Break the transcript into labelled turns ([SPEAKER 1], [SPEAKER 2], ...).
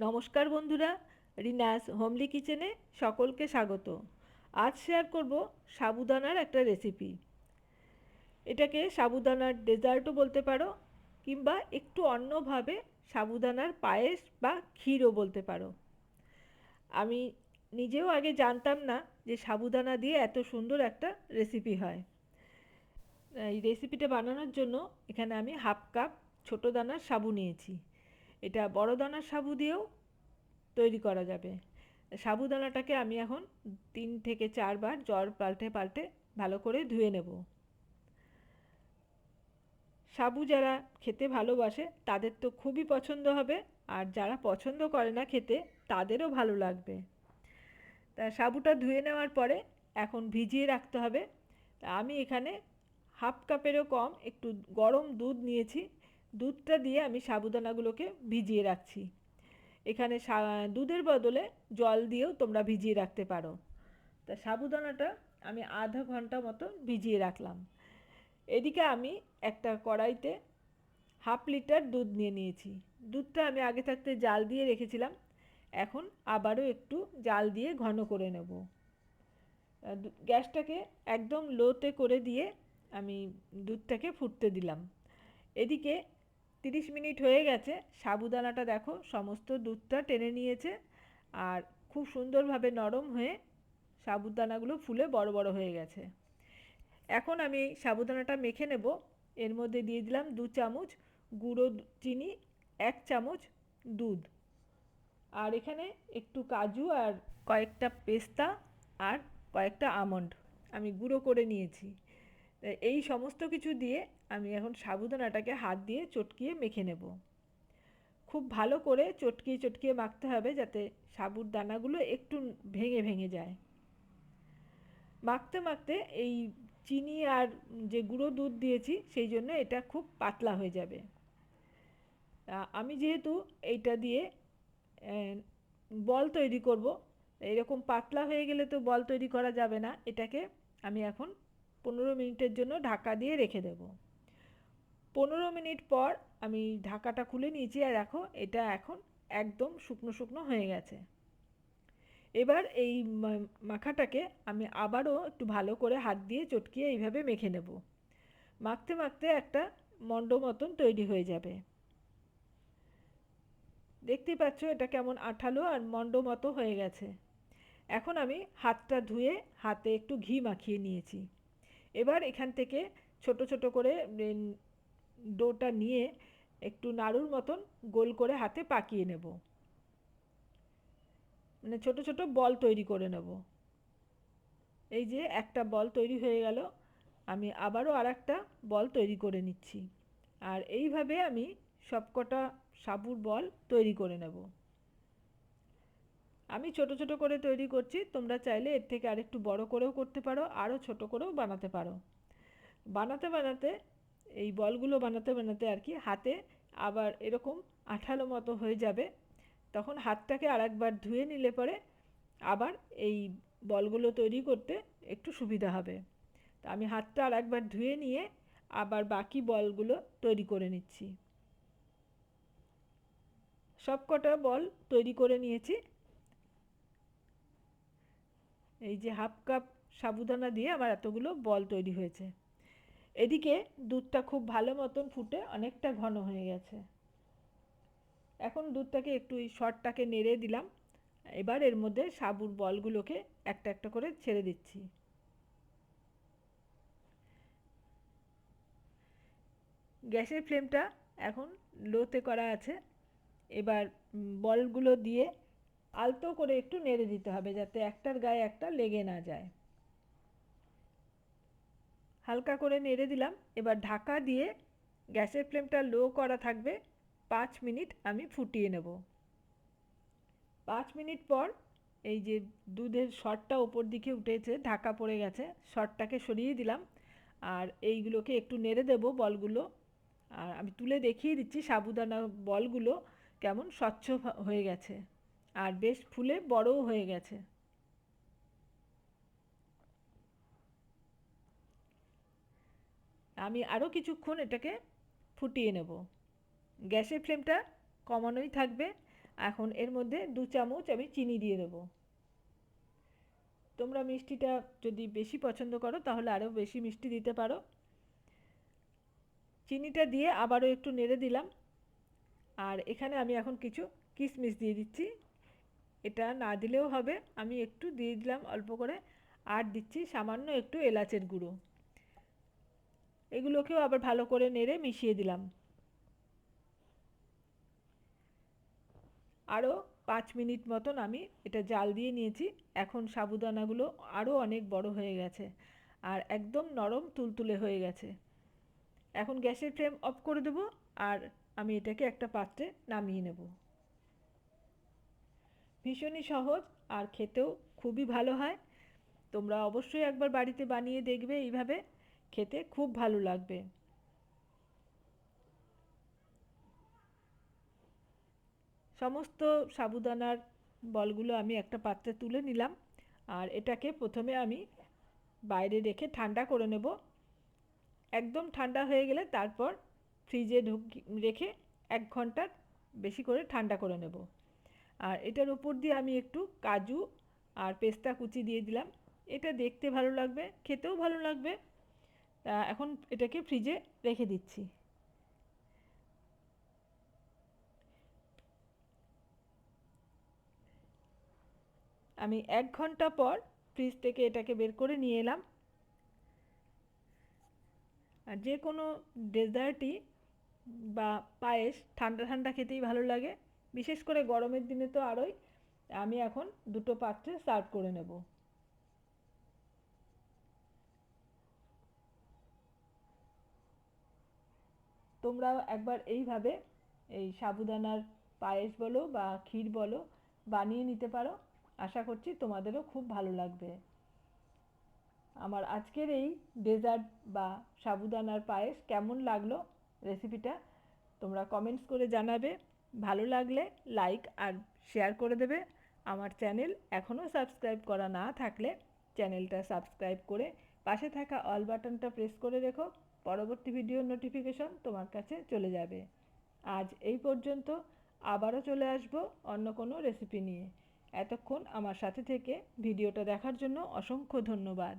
[SPEAKER 1] নমস্কার বন্ধুরা, রিনাস হোমলি কিচেনে সকলকে স্বাগত। আজ শেয়ার করব সাবুদানার একটা রেসিপি এটাকে সাবুদানার ডেজার্টও বলতে পারো, কিংবা একটু অন্যভাবে সাবুদানার পায়েস বা ক্ষীরও বলতে পারো। আমি নিজেও আগে জানতাম না যে সাবুদানা দিয়ে এত সুন্দর একটা রেসিপি হয়। এই রেসিপিটা বানানোর জন্য এখানে আমি হাফ কাপ ছোটো দানার সাবু নিয়েছি। এটা বড় দানার সাবু দিয়েও তৈরি করা যাবে। সাবুদানাটাকে আমি এখন তিন থেকে চারবার জল পাল্টে পাল্টে ভালো করে ধুয়ে নেব। সাবু যারা খেতে ভালোবাসে তাদের তো খুবই পছন্দ হবে, আর যারা পছন্দ করে না খেতে তাদেরও ভালো লাগবে। তা সাবুটা ধুয়ে নেওয়ার পরে এখন ভিজিয়ে রাখতে হবে। তা আমি এখানে হাফ কাপেরও কম একটু গরম দুধ নিয়েছি। দুধটা দিয়ে আমি সাবুদানাগুলোকে ভিজিয়ে রাখছি। এখানে দুধের বদলে জল দিয়েও তোমরা ভিজিয়ে রাখতে পারো। তা সাবুদানাটা আমি আধা ঘণ্টা মতো ভিজিয়ে রাখলাম। এদিকে আমি একটা কড়াইতে হাফ লিটার দুধ নিয়ে নিয়েছি। দুধটা আমি আগে থাকতে জাল দিয়ে রেখেছিলাম, এখন আবারও একটু জাল দিয়ে ঘন করে নেব। গ্যাসটাকে একদম লোতে করে দিয়ে আমি দুধটাকে ফুটতে দিলাম। এদিকে তিরিশ মিনিট হয়ে গেছে। সাবুদানাটা দেখো, সমস্ত দুধটা টেনে নিয়েছে আর খুব সুন্দরভাবে নরম হয়ে সাবুদানাগুলো ফুলে বড় বড় হয়ে গেছে। এখন আমি সাবুদানাটা মেখে নেব। এর মধ্যে দিয়ে দিলাম দু চামচ গুঁড়ো চিনি, এক চামচ দুধ। আর এখানে একটু কাজু আর কয়েকটা পেস্তা আর কয়েকটা আমন্ড আমি গুঁড়ো করে নিয়েছি। এই সমস্ত কিছু দিয়ে আমি এখন সাবুদানাটাকে হাত দিয়ে চটকিয়ে মেখে নেব। খুব ভালো করে চটকিয়ে চটকিয়ে মাখতে হবে যাতে সাবুর দানাগুলো একটু ভেঙে ভেঙে যায়। মাখতে মাখতে এই চিনি আর যে গুঁড়ো দুধ দিয়েছি সেই জন্য এটা খুব পাতলা হয়ে যাবে। আমি যেহেতু এইটা দিয়ে বল তৈরি করব, এরকম পাতলা হয়ে গেলে তো বল তৈরি করা যাবে না, এটাকে আমি এখন পনেরো মিনিটের জন্য ঢাকা দিয়ে রেখে দেব। পনেরো মিনিট পর আমি ঢাকাটা খুলে নিয়েছি আর দেখো, এটা এখন একদম শুকনো শুকনো হয়ে গেছে। এবার এই মাখাটাকে আমি আবারও একটু ভালো করে হাত দিয়ে চটকিয়ে এইভাবে মেখে নেব। মাখতে মাখতে একটা মণ্ড মতন তৈরি হয়ে যাবে। দেখতেই পাচ্ছ এটা কেমন আঠালো আর মণ্ড মতো হয়ে গেছে। এখন আমি হাতটা ধুয়ে হাতে একটু ঘি মাখিয়ে নিয়েছি। এবার এখান থেকে ছোট ছোট করে ডোটা নিয়ে একটু নাড়ুর মতন গোল করে হাতে পাকিয়ে নেব। মানে ছোট ছোট বল তৈরি করে নেব। এই যে একটা বল তৈরি হয়ে গেল, আমি আবারও আর একটা বল তৈরি করে নিচ্ছি। আর এইভাবে আমি সবকটা সাবুর বল তৈরি করে নেব। আমি ছোট ছোট করে তৈরি করছি, তোমরা চাইলে এর থেকে আরেকটু বড় করেও করতে পারো আরও ছোট করেও বানাতে পারো। বানাতে বানাতে, এই বলগুলো বানাতে বানাতে আর কি হাতে আবার এরকম আঠালো মতো হয়ে যাবে। তখন হাতটাকে আরেকবার ধুয়ে নিলে পরে আবার এই বলগুলো তৈরি করতে একটু সুবিধা হবে। তা আমি হাতটা আরেকবার ধুয়ে নিয়ে আবার বাকি বলগুলো তৈরি করে নিচ্ছি। সব কটা বল তৈরি করে নিয়েছি। এই যে হাফ কাপ সাবুদানা দিয়ে আমার এতগুলো বল তৈরি হয়েছে। এদিকে দুধটা খুব ভালো মতন ফুটে অনেকটা ঘন হয়ে গেছে। এখন দুধটাকে একটু এই শর্টটাকে নেড়ে দিলাম। এবার এর মধ্যে সাবুর বলগুলোকে একটা একটা করে ছেড়ে দিচ্ছি। গ্যাসের ফ্লেমটা এখন লোতে করা আছে। এবার বলগুলো দিয়ে আলতো করে একটু নেড়ে দিতে হবে যাতে একটার গায়ে একটা লেগে না যায়। হালকা করে নেড়ে দিলাম। এবার ঢাকা দিয়ে গ্যাসের ফ্লেমটা লো করা থাকবে। পাঁচ মিনিট আমি ফুটিয়ে নেব। পাঁচ মিনিট পর এই যে দুধের শটটা ওপর দিকে উঠেছে, ঢাকা পড়ে গেছে, শটটাকে সরিয়ে দিলাম। আর এইগুলোকে একটু নেড়ে দেব বলগুলো। আর আমি তুলে দেখিয়ে দিচ্ছি সাবুদানা বলগুলো কেমন স্বচ্ছ হয়ে গেছে। আর বেশ ফুলে বড়ও হয়ে গেছে। আমি আরও কিছুক্ষণ এটাকে ফুটিয়ে নেব। গ্যাসের ফ্লেমটা কমানোই থাকবে। এখন এর মধ্যে দু চামচ আমি চিনি দিয়ে দেবো। তোমরা মিষ্টিটা যদি বেশি পছন্দ করো, তাহলে আরও বেশি মিষ্টি দিতে পারো। চিনিটা দিয়ে আবারও একটু নেড়ে দিলাম। আর এখানে আমি এখন কিছু কিশমিশ দিয়ে দিচ্ছি। এটা না দিলেও হবে। আমি একটু দিয়ে দিলাম অল্প করে। আর দিচ্ছি সামান্য একটু এলাচের গুঁড়ো। এগুলোকেও আবার ভালো করে নেড়ে মিশিয়ে দিলাম। আরও পাঁচ মিনিট মতন আমি এটা জাল দিয়ে নিয়েছি। এখন সাবুদানাগুলো আরও অনেক বড় হয়ে গেছে আর একদম নরম তুলতুলে হয়ে গেছে। এখন গ্যাসের ফ্লেম অফ করে দেবো আর আমি এটাকে একটা পাত্রে নামিয়ে নেব। ভীষণই সহজ আর খেতেও খুবই ভালো হয়। তোমরা অবশ্যই একবার বাড়িতে বানিয়ে দেখবে এইভাবে। খেতে খুব ভালো লাগবে। সমস্ত সাবুদানার বলগুলো আমি একটা পাত্রে তুলে নিলাম আর এটাকে প্রথমে আমি বাইরে রেখে ঠান্ডা করে নেব। একদম ঠান্ডা হয়ে গেলে তারপর ফ্রিজে ঢুকি, রেখে এক ঘণ্টার বেশি করে ঠান্ডা করে নেব। আর এটার উপর দিয়ে আমি একটু কাজু আর পেস্তা কুচি দিয়ে দিলাম। এটা দেখতে ভালো লাগবে, খেতেও ভালো লাগবে। এখন এটাকে ফ্রিজে রেখে দিচ্ছি। আমি এক ঘণ্টা পর ফ্রিজ থেকে এটাকে বের করে নিয়ে এলাম। আর যে কোনো ডেজার্টই বা পায়েস ঠান্ডা ঠান্ডা খেতেই ভালো লাগে। বিশেষ করে গরমের দিনে তো আরোই, আমি এখন দুটো পাত্রে সার্ভ করে নেব। তোমরাও একবার এইভাবে এই সাবুদানার পায়েস বলো বা ক্ষীর বলো বানিয়ে নিতে পারো, আশা করছি তোমাদেরও খুব ভালো লাগবে। আমার আজকের এই ডেজার্ট বা সাবুদানার পায়েস কেমন লাগল রেসিপিটা তোমরা কমেন্টস করে জানাবে। ভালো লাগলে লাইক আর শেয়ার করে দেবে। আমার চ্যানেল এখনও সাবস্ক্রাইব করা না থাকলে চ্যানেলটা সাবস্ক্রাইব করে পাশে থাকা অল বাটনটা প্রেস করে রেখো। পরবর্তী ভিডিওর নোটিফিকেশন তোমার কাছে চলে যাবে। আজ এই পর্যন্ত আবারও চলে আসব অন্য কোনো রেসিপি নিয়ে। এতক্ষণ আমার সাথে থেকে ভিডিওটা দেখার জন্য অসংখ্য ধন্যবাদ।